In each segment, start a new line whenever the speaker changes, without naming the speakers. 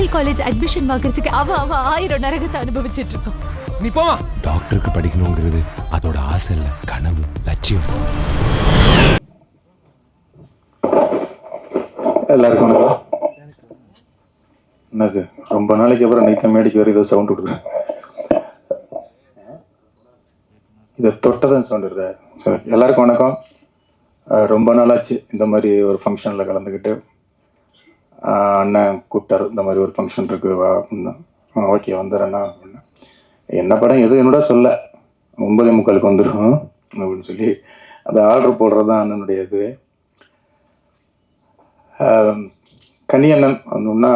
Medical college admission வாங்குறதுக்கு அவ அவ ஆயிரம் நரகத்தை அனுபவிச்சிட்டு இருக்கோம்
நீ போமா
டாக்டருக்கு படிக்கணுங்கிறது அதோட ஆசை இல்லை கனவு லட்சியம்.
எல்லாருக்கும் வணக்கம். என்னது ரொம்ப நாளைக்கு அப்புறம் நைத்த மேடைக்கு வர ஏதோ சவுண்ட் விடுறேன் இதை தொட்டதான் சவுண்ட் சரி எல்லாருக்கும் வணக்கம். ரொம்ப நாளாச்சு இந்த மாதிரி ஒரு ஃபங்க்ஷனில் கலந்துக்கிட்டு. அண்ணன் கூப்பிட்டாரு. இந்த மாதிரி ஒரு ஃபங்க்ஷன் இருக்குது வா அப்படின்னா. ஓகே வந்துடுறேண்ணா அப்படின்னா. என்ன படம் எது என்னோட சொல்ல. ஒன்பதே முக்காலுக்கு வந்துடும் அப்படின்னு சொல்லி அந்த ஆர்டர் போடுறது தான் அண்ணனுடைய இது கனியண்ணன் வந்தோம்னா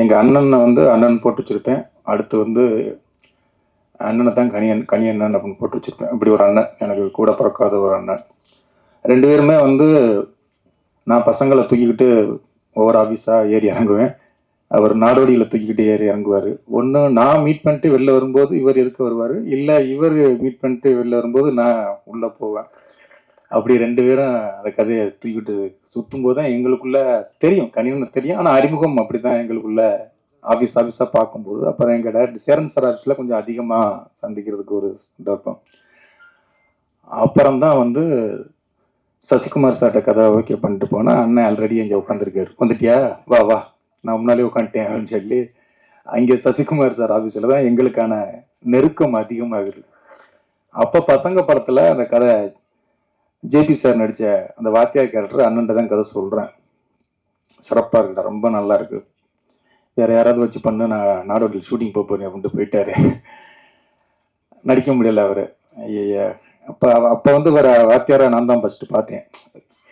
எங்கள் அண்ணனை வந்து அண்ணன் போட்டு வச்சுருப்பேன். அடுத்து வந்து அண்ணனை தான் கனியன் கனியண்ணன் அப்படின்னு போட்டு வச்சுருப்பேன். இப்படி ஒரு அண்ணன் எனக்கு கூட பிறக்காத ஒரு அண்ணன். ரெண்டு பேருமே வந்து நான் பசங்களை தூக்கிக்கிட்டு ஒவ்வொரு ஆஃபீஸாக ஏறி இறங்குவேன். அவர் நாடோடியில் தூக்கிக்கிட்டு ஏறி இறங்குவார். ஒன்று நான் மீட் பண்ணிட்டு வெளில வரும்போது இவர் எதுக்கு வருவார்? இல்லை இவர் மீட் பண்ணிட்டு வெளில வரும்போது நான் உள்ளே போவேன். அப்படி ரெண்டு பேரும் அந்த கதையை தூக்கிட்டு சுற்றும் போது தான் எங்களுக்குள்ள தெரியும். கனிவனு தெரியும். ஆனால் அறிமுகம் அப்படி தான் எங்களுக்குள்ள ஆஃபீஸ் ஆஃபீஸாக பார்க்கும்போது. அப்புறம் எங்கள் டேரக்டர் சேரன் சார் ஆஃபீஸில் கொஞ்சம் அதிகமாக சந்திக்கிறதுக்கு ஒரு சந்தர்ப்பம். அப்புறம் தான் வந்து சசிகுமார் சார்ட்ட கதை ஓகே பண்ணிட்டு போனால் அண்ணன் ஆல்ரெடி அங்கே உட்காந்துருக்காரு வந்துட்டியா? வா வா. நான் முன்னாலே உட்காந்துட்டேன் அப்படின்னு சொல்லி அங்கே சசிகுமார் சார் ஆஃபீஸில் தான் எங்களுக்கான நெருக்கம் அதிகமாகுது. அப்போ பசங்க படத்தில் அந்த கதை ஜேபி சார் நடித்த அந்த வாத்தியார் கேரக்டர் அண்ணன்ட்ட தான் கதை சொல்கிறேன் சிறப்பாக இருக்குடா ரொம்ப நல்லா இருக்கு. வேறு யாராவது வச்சு பண்ணு நான் நாடோட்டில் ஷூட்டிங் போக போகிறேன் அப்படின்ட்டு போயிட்டாரு. நடிக்க முடியல அவர். ஐயா அப்போ அப்போ வந்து வர வாத்தியாரை நான் தான் ஃபஸ்ட்டு பார்த்தேன்.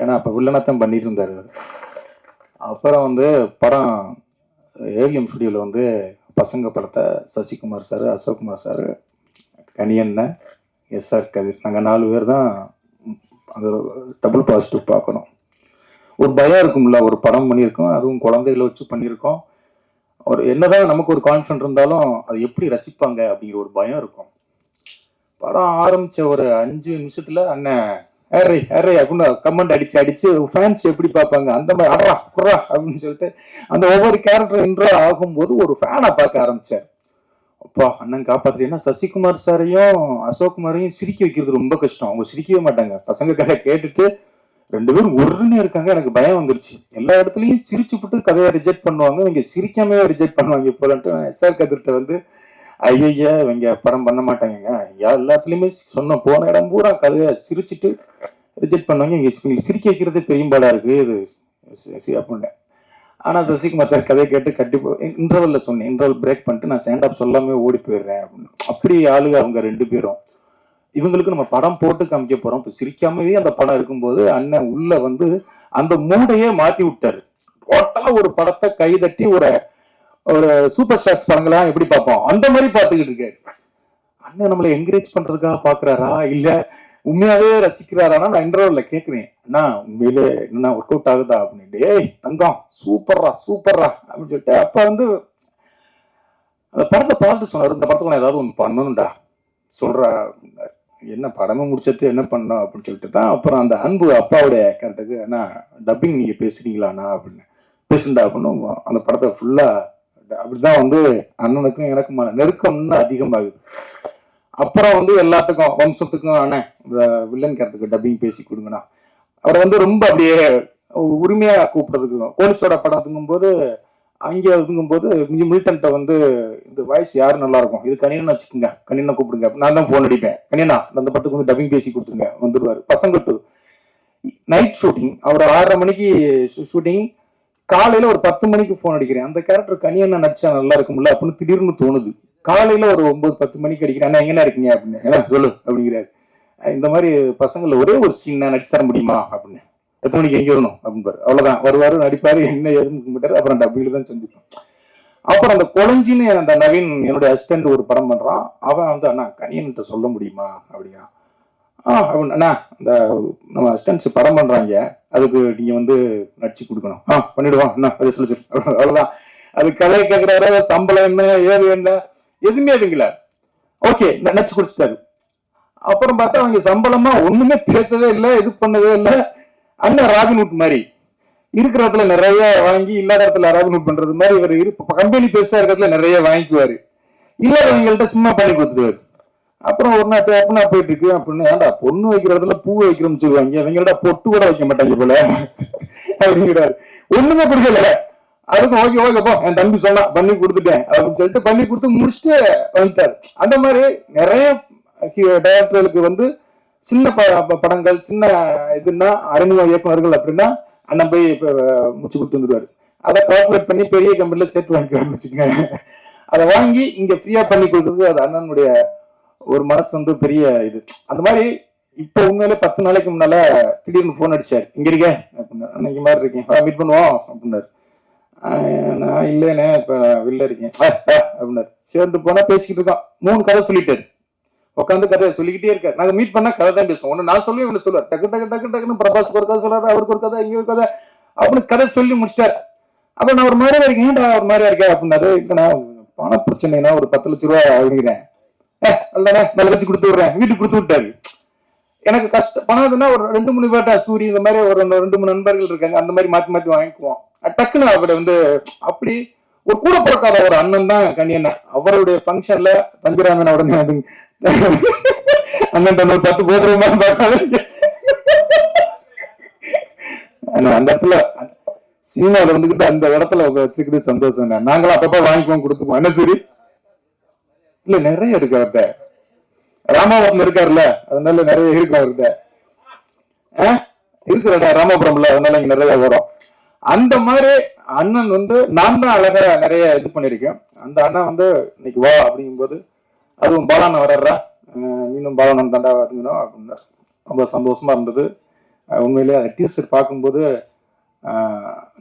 ஏன்னா அப்போ வில்லனாத்தான் பண்ணிட்டு இருந்தார் அப்புறம் வந்து படம் ஏவிஎம் ஸ்டுடியோவில் வந்து பசங்க படத்தை Sasikumar sir Ashokkumar sir Kaniyannan SR Kathir. நாங்கள் நாலு பேர் தான் அந்த டபுள் பாசிட்டிவ் பார்க்குறோம் ஒரு பயம் இருக்கும்ல ஒரு படம் பண்ணியிருக்கோம் அதுவும் குழந்தைகளை வச்சு பண்ணியிருக்கோம். ஒரு என்னதான் நமக்கு ஒரு கான்ஃபிடன்ட் இருந்தாலும் அது எப்படி ரசிப்பாங்க அப்படிங்கிற ஒரு பயம் இருக்கும். படம் ஆரம்பிச்ச ஒரு அஞ்சு நிமிஷத்துல அண்ணன் ஏறை ஏறி அப்படின்னு கமெண்ட் அடிச்சு அடிச்சு ஃபேன்ஸ் எப்படி பார்ப்பாங்க? அந்த மாதிரி அடரா குர்ரா அப்படின்னு சொல்லிட்டு அந்த ஒவ்வொரு கேரக்டர் இன்ட்ரோ ஆகும்போது ஒரு ஃபேனை பார்க்க ஆரம்பிச்சார். அப்பா அண்ணன் காப்பாத்துறீங்கன்னா சசிகுமார் சாரையும் அசோக் குமாரையும் சிரிக்க வைக்கிறது ரொம்ப கஷ்டம். அவங்க சிரிக்கவே மாட்டாங்க. பசங்க கதை கேட்டுட்டு ரெண்டு பேரும் ஒருன்னு இருக்காங்க. எனக்கு பயம் வந்துருச்சு. எல்லா இடத்துலையும் சிரிச்சு விட்டு கதையை ரிஜெக்ட் பண்ணுவாங்க. இங்கே சிரிக்காமவே ரிஜெக்ட் பண்ணுவாங்க போலன்ட்டு எஸ்ஆர் கதிர்கிட்ட வந்து ஐயய்யா இவங்க படம் பண்ண மாட்டாங்க எல்லாத்துலேயுமே சொன்ன போன இடம் பூரா கதையை சிரிச்சிட்டு ரிஜெக்ட் பண்ணுவாங்க இங்க சிரிக்க வைக்கிறது பெரியம்பாடா இருக்கு. இது அப்படின்னு ஆனா சசிகுமார் சார் கதையை கேட்டு கண்டிப்பா இன்டர்வல்ல சொன்னேன். இன்டர்வல் பிரேக் பண்ணிட்டு நான் ஸ்டாண்ட் அப் சொல்லாமே ஓடி போயிடுறேன். அப்படின்னு அப்படி ஆளுங்க அவங்க ரெண்டு பேரும். இவங்களுக்கு நம்ம படம் போட்டு காமிக்க போறோம். இப்போ சிரிக்காமவே அந்த படம் இருக்கும்போது அண்ணன் உள்ள வந்து அந்த மூடையே மாத்தி விட்டாரு. டோட்டலா ஒரு படத்தை கைதட்டி ஒரு ஒரு சூப்பர் ஸ்டார்ஸ் படங்களாம் எப்படி பார்ப்போம்? அந்த மாதிரி பார்த்துக்கிட்டு இருக்காரு அண்ணன் நம்மளை என்கரேஜ் பண்றதுக்காக பாக்குறாரா இல்ல உண்மையாவே ரசிக்கிறாரானா நான் இன்டர்வல்ல கேட்கிறேன். அண்ணா உண்மையிலே என்ன ஒர்க் அவுட் ஆகுதா? அப்படின்னு டேய் தங்கம் சூப்பர்ரா சூப்பர்ரா அப்படின்னு சொல்லிட்டு அப்ப வந்து அந்த படத்தை பார்த்து சொன்னார். இந்த படத்துல நான் ஏதாவது ஒன்று பண்ணணும்டா. சொல்றா என்ன படமும் முடிச்சது என்ன பண்ணோம் அப்படின்னு சொல்லிட்டு தான் அப்புறம் அந்த அன்பு அப்பாவுடைய கேரக்டருக்கு அண்ணா டப்பிங் நீங்க பேசுறீங்களாண்ணா? அப்படின்னு பேசுண்டா அப்படின்னு அந்த படத்தை ஃபுல்லா அப்படிதான் வந்து அண்ணனுக்கும் எனக்குமான நெருக்கம் இன்னும் அதிகமாகுது. அப்புறம் வந்து எல்லாத்துக்கும் வம்சத்துக்கும் அண்ணன் இந்த வில்லன் கேரக்டருக்கு டப்பிங் பேசி கொடுங்கண்ணா. அவரை வந்து ரொம்ப அப்படியே உரிமையா கூப்பிடுறதுக்கு கோலிச்சோட படத்துங்கும் போது அங்கே இதுங்கும் போது மில்டன்ட்ட வந்து இந்த வாய்ஸ் யார் நல்லா இருக்கும் இது கணினா வச்சுக்கோங்க. கணினா கூப்பிடுங்க. நான் தான் ஃபோன் அடிப்பேன். கணினா அந்த படத்துக்கு வந்து டப்பிங் பேசி கொடுத்துருங்க. வந்துடுவார் பசங்க டூ நைட் ஷூட்டிங் அவர் ஆறரை மணிக்கு ஷூட்டிங் காலையில ஒரு பத்து மணிக்கு போன் அடிக்கிறேன். அந்த கேரக்டர் கனியண்ணா நடிச்சா நல்லா இருக்கும்ல அப்படின்னு திடீர்னு தோணுது. காலையில ஒரு ஒன்பது பத்து மணிக்கு அடிக்கிறேன். அண்ணா எங்கண்ணா இருக்கீங்க? அப்படின்னு. சொல்லு அப்படிங்கிறாரு. இந்த மாதிரி பசங்களை ஒரே ஒரு சீன் நான் நடிச்சு தர முடியுமா? அப்படின்னு. எத்தனை மணிக்கு எங்கே வரணும்? அப்படின்னு அவ்வளவுதான். வருவாரு நடிப்பாரு என்ன ஏதுன்னு கும்பிட்டாரு. அப்புறம் டப்பில தான் சந்திப்போம் அப்புறம் அந்த கொளஞ்சின்னு அந்த நவீன் என்னுடைய அசிஸ்டன்ட் ஒரு படம் பண்றான். அவன் வந்து அண்ணா கனியன்ட்ட சொல்ல முடியுமா? அப்படின்னா ஆ அண்ணா இந்த நம்ம அசிஸ்டன்ஸ் படம் பண்றாங்க. அதுக்கு நீங்க வந்து நடிச்சு கொடுக்கணும். ஆ பண்ணிவிடுவோம் அண்ணா அதை சொல்லி அவ்வளோதான் அது கதையை கேட்குறாரு சம்பளம் என்ன ஏது என்ன எதுவுமே இல்லைங்களா. ஓகே நடிச்சு குடிச்சிட்டாரு அப்புறம் பார்த்தா அவங்க சம்பளமா ஒண்ணுமே பேசவே இல்லை இது பண்ணவே இல்லை. அண்ணன் ராபின்வுட் மாதிரி. இருக்கிற இடத்துல நிறைய வாங்கி இல்லாத இடத்துல ராபின் பண்ணுறது மாதிரி இவர் இரு கம்பெனி பெருசா இருக்கிறதுல நிறைய வாங்கிக்குவாரு. இல்லாதவங்கள்ட்ட சும்மா பண்ணி கொடுத்துருவாரு அப்புறம் ஒரு நாள் அப்படின்னா போயிட்டு இருக்கு. அப்படின்னு ஏன்டா பொண்ணு வைக்கிறதுல பூ வைக்கிறோம்னு சொல்லுவாங்க. இவங்கள்ட்ட பொட்டு கூட வைக்க மாட்டாங்க போல. அப்படிங்கிறாரு. ஒண்ணுமே கொடுக்கல அதுக்கு ஓகே ஓகே போ. என் தம்பி சொன்னா பண்ணி கொடுத்துட்டேன் அப்படின்னு சொல்லிட்டு பண்ணி கொடுத்து முடிச்சுட்டு வந்துட்டாரு. அந்த மாதிரி நிறைய டைரக்டர்களுக்கு வந்து சின்ன ப- படங்கள் சின்ன இதுன்னா அறிமுக இயக்குநர்கள் அப்படின்னா அண்ணன் போய் முடிச்சு கொடுத்து வந்துருவாரு அதை கால்குலேட் பண்ணி பெரிய கம்பெனில சேர்த்து வாங்கிக்குவாருன்னு வச்சுக்கோங்க அதை வாங்கி இங்க ஃப்ரீயா பண்ணி கொடுக்குறது அது அண்ணனுடைய ஒரு மனசு வந்து பெரிய இது. அந்த மாதிரி இப்ப உண்மையிலே பத்து நாளைக்கு முன்னால திடீர்னு போன் அடிச்சாரு. இங்க இருக்கேன் அப்படின்னு. அன்னைக்கு மாதிரி இருக்கேன். மீட் பண்ணுவோம். அப்படின்னாரு. நான் இல்லைண்ணே இப்ப வெளில இருக்கேன். அப்படின்னாரு. சேர்ந்து போனா பேசிக்கிட்டு இருக்கோம் மூணு கதை சொல்லிட்டாரு. உட்காந்து கதை சொல்லிக்கிட்டே இருக்காரு. நாங்க மீட் பண்ணா கதை தான் பேசுவோம். ஒண்ணு நான் சொல்லி இவனு சொல்லுவார். டக்கு டக்கு டக்கு டக்குன்னு பிரபாஸ்க்கு ஒரு கதை சொல்றாரு அவருக்கு ஒரு கதை இங்க ஒரு கதை அப்படின்னு கதை சொல்லி முடிச்சிட்டார். அப்ப நான் ஒரு மாதிரியா இருக்கேன். ஒரு மாதிரியா இருக்கேன் அப்படின்னாரு. இல்லைண்ணா பண பிரச்சனைனா ஒரு பத்து லட்ச ரூபா அப்படிங்கிறேன் ஏ நல்ல வச்சு கொடுத்து விடுறேன். வீட்டுக்கு கொடுத்து விட்டாரு. எனக்கு கஷ்டம் பணம்னா ஒரு ரெண்டு மூணு பேர்ட்ட சூரி இந்த மாதிரி ஒரு ரெண்டு மூணு நண்பர்கள் இருக்காங்க அந்த மாதிரி மாத்தி மாத்தி வாங்கிக்குவோம். டக்குன்னு அவரை வந்து அப்படி ஒரு கூட பிறக்காத ஒரு அண்ணன் தான் கண்ணியண்ணன் அவருடைய ஃபங்க்ஷன்ல தம்பிராமன் உடனே வந்து அண்ணன் தன்னை பத்து போடுறோமா மாதிரி அந்த இடத்துல சினிமாவில் வந்துகிட்டு அந்த இடத்துல வச்சுக்கிட்டு சந்தோஷம் நாங்களும் அப்பப்போ வாங்கிக்குவோம் கொடுத்துப்போம் என்ன சரி? இல்ல நிறைய இருக்கு அவர்கிட்ட. ராமாபுரம் இருக்காருல்ல அதனால நிறைய இருக்கு அவர்கிட்ட. ஆ? இருக்கிறடா ராமபுரம்ல அதனால இங்க நிறைய வரும். அந்த மாதிரி அண்ணன் வந்து நான் தான் அழகா நிறைய இது பண்ணிருக்கேன் அந்த அண்ணன் வந்து இன்னைக்கு வா அப்படிங்கும்போது அதுவும் பாலான வர்றா நீனும் பாலானம் தாண்டா அதுங்கணும் அப்படின்னாரு. ரொம்ப சந்தோஷமா இருந்தது. உண்மையிலேயே அந்த டீசர் பார்க்கும்போது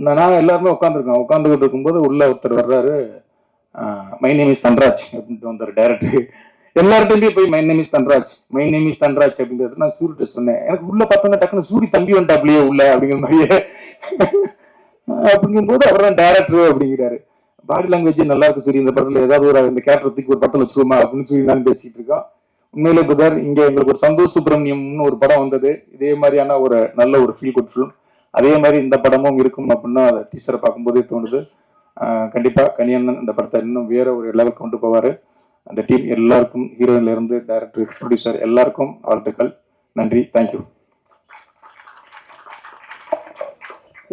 நான் எல்லாருமே உட்காந்துருக்கோம் உட்காந்துக்கிட்டு இருக்கும்போது உள்ள ஒருத்தர் வர்றாரு. மை நேம் இஸ் தன்ராஜ் அப்படின்ட்டு வந்தார் டேரக்டர் எல்லார்ட்டையும் போய் my name is Dhanraj my name is Dhanraj அப்படின்றது நான் சூரிட்ட சொன்னேன். எனக்கு உள்ள பார்த்தோன்னா டக்குனு சூரி தம்பி வந்துட்டாப்லையே உள்ள அப்படிங்கிற மாதிரியே. அப்படிங்கும்போது அவர் தான் டேரக்டர் அப்படிங்கிறாரு. பாடி லாங்குவேஜ் நல்லா இருக்கு சரி இந்த படத்துல ஏதாவது ஒரு இந்த கேரக்டர் ஒரு படத்துல வச்சுருமா அப்படின்னு சொல்லி நான் பேசிட்டு இருக்கோம். உண்மையிலே புதர் இங்க எங்களுக்கு ஒரு சந்தோஷ் சுப்பிரமணியம்னு ஒரு படம் வந்தது. இதே மாதிரியான ஒரு நல்ல ஒரு ஃபீல் குட் ஃபிலிம் அதே மாதிரி இந்த படமும் இருக்கும் அப்படின்னா அதை டீச்சரை பார்க்கும்போதே தோணுது. ஆஹ் கண்டிப்பா கனியண்ணன் இந்த படத்தை இன்னும் வேற ஒரு லெவலுக்கு கொண்டு போவாரு. அந்த டீம் எல்லாருக்கும் ஹீரோயின்ல இருந்து டைரக்டர் ப்ரொடியூசர் எல்லாருக்கும் வாழ்த்துக்கள். நன்றி தேங்க்யூ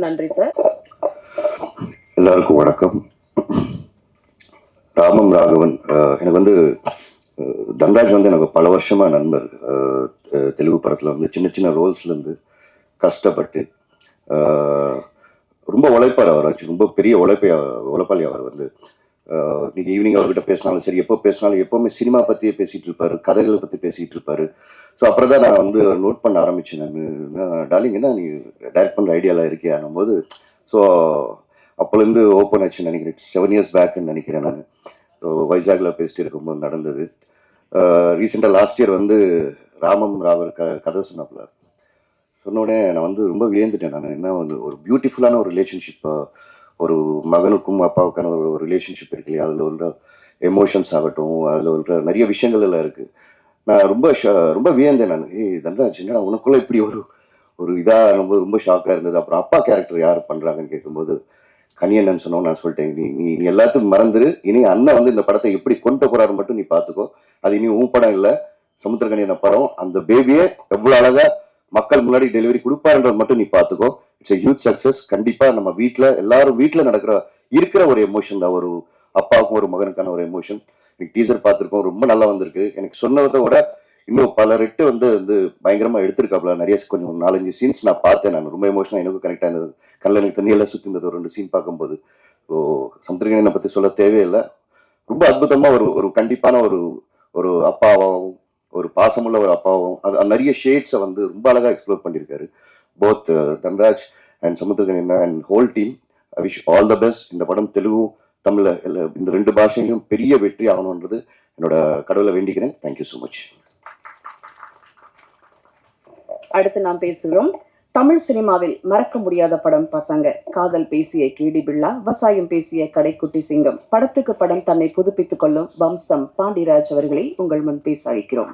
நன்றி சார்
எல்லாருக்கும் வணக்கம். ராமம் ராகவன் எனக்கு வந்து தன்ராஜ் வந்து எனக்கு பல வருஷமா நண்பர். தெலுங்கு படத்துல வந்து சின்ன சின்ன ரோல்ஸ்ல இருந்து கஷ்டப்பட்டு ரொம்ப உழைப்பார் அவர் ஆச்சு ரொம்ப பெரிய உழைப்பை உழைப்பாளி அவர் வந்து. நீங்கள் ஈவினிங் அவர்கிட்ட பேசினாலும் சரி எப்போ பேசினாலும் எப்போவுமே சினிமா பற்றியே பேசிகிட்டு இருப்பார் கதைகளை பற்றி பேசிகிட்டு இருப்பார். ஸோ அப்புறம் தான் நான் வந்து நோட் பண்ண ஆரம்பித்தேன் நான். டார்லிங் என்ன நீ டைரக்ட் பண்ணுற ஐடியாலாம் இருக்கியானும் போது ஸோ அப்போலேருந்து ஓப்பன் ஆச்சுன்னு நினைக்கிறேன். செவன் இயர்ஸ் பேக்குன்னு நினைக்கிறேன் நான். வைசாகில் பேசிட்டு இருக்கும்போது நடந்தது. ரீசெண்டாக லாஸ்ட் இயர் வந்து ராமம் ராவர் க கதை சொன்னாப்புல சொன்ன உடனே நான் வந்து ரொம்ப வியந்துட்டேன் நான். என்ன வந்து ஒரு பியூட்டிஃபுல்லான ஒரு ரிலேஷன்ஷிப் ஒரு மகனுக்கும் அப்பாவுக்கான ஒரு ரிலேஷன்ஷிப் இருக்கு இல்லையா? அதில் உள்ள எமோஷன்ஸ் ஆகட்டும் அதில் உள்ள நிறைய விஷயங்கள் எல்லாம் இருக்குது நான் ரொம்ப ரொம்ப வியந்தேன் நான். ஏய் தண்டராஜ் என்னடா உனக்குள்ளே இப்படி ஒரு ஒரு இதாக ரொம்ப ரொம்ப ஷாக்காக இருந்தது. அப்புறம் அப்பா கேரக்டர் யார் பண்ணுறாங்கன்னு கேட்கும்போது கனியண்ணன் சொன்னோம். நான் சொல்லிட்டேன் நீ நீ நீ எல்லாத்தையும் மறந்துரு. இனி அண்ணன் வந்து இந்த படத்தை எப்படி கொண்டு போகிறாரு மட்டும் நீ பார்த்துக்கோ. அது இனி உன் படம் இல்லை. சமுத்திரகனியன படம். அந்த பேபியை எவ்வளோ அழகாக மக்கள் முன்னாடி டெலிவரி கொடுப்பாருன்றது மட்டும் நீ பார்த்துக்கோ. இட்ஸ் a ஹியூஜ் சக்ஸஸ் கண்டிப்பா நம்ம வீட்டில் எல்லாரும் வீட்டில் நடக்கிற இருக்கிற ஒரு எமோஷன் தான். ஒரு அப்பாவுக்கும் ஒரு மகனுக்கான ஒரு எமோஷன் இன்னைக்கு டீசர் பார்த்துருக்கோம். ரொம்ப நல்லா வந்திருக்கு. எனக்கு சொன்னதை விட இன்னும் பல ரெட்டு வந்து வந்து பயங்கரமா எடுத்திருக்காப்புல. நிறைய கொஞ்சம் நாலஞ்சு சீன்ஸ் நான் பார்த்தேன் நான். ரொம்ப எமோஷனாக எனக்கும் கனெக்ட் ஆனது. கல்ல எனக்கு தண்ணியெல்லாம் சுற்றி இருந்தது. ஒரு ரெண்டு சீன் பார்க்கும்போது. ஸோ சமுத்திரகனை பற்றி சொல்ல தேவையில்லை. ரொம்ப அற்புதமா ஒரு ஒரு கண்டிப்பான ஒரு ஒரு அப்பாவாகவும் ஒரு பாசமுள்ள ஒரு அப்பாவும் அது நிறைய ஷேட்ஸை வந்து ரொம்ப அழகாக எக்ஸ்ப்ளோர் பண்ணியிருக்காரு both Dhanraj and Samuthirakan and whole team I wish all the best இந்த படம் தெலுங்கு தமிழ் இந்த ரெண்டு பாஷையிலும் பெரிய வெற்றி ஆகணுன்றது என்னோட கடவுளை வேண்டிக்கிறேன். தேங்க்யூ ஸோ மச்
அடுத்து நாம் பேசுகிறோம். தமிழ் சினிமாவில் மறக்க முடியாத படம் பசங்க. காதல் பேசிய கேடி பிள்ளா விவசாயம் பேசிய கடைக்குட்டி சிங்கம். படத்துக்கு படம் தன்னை புதுப்பித்துக் கொள்ளும் வம்சம் பாண்டிராஜ் அவர்களை உங்கள் முன் பேச அழைக்கிறோம்.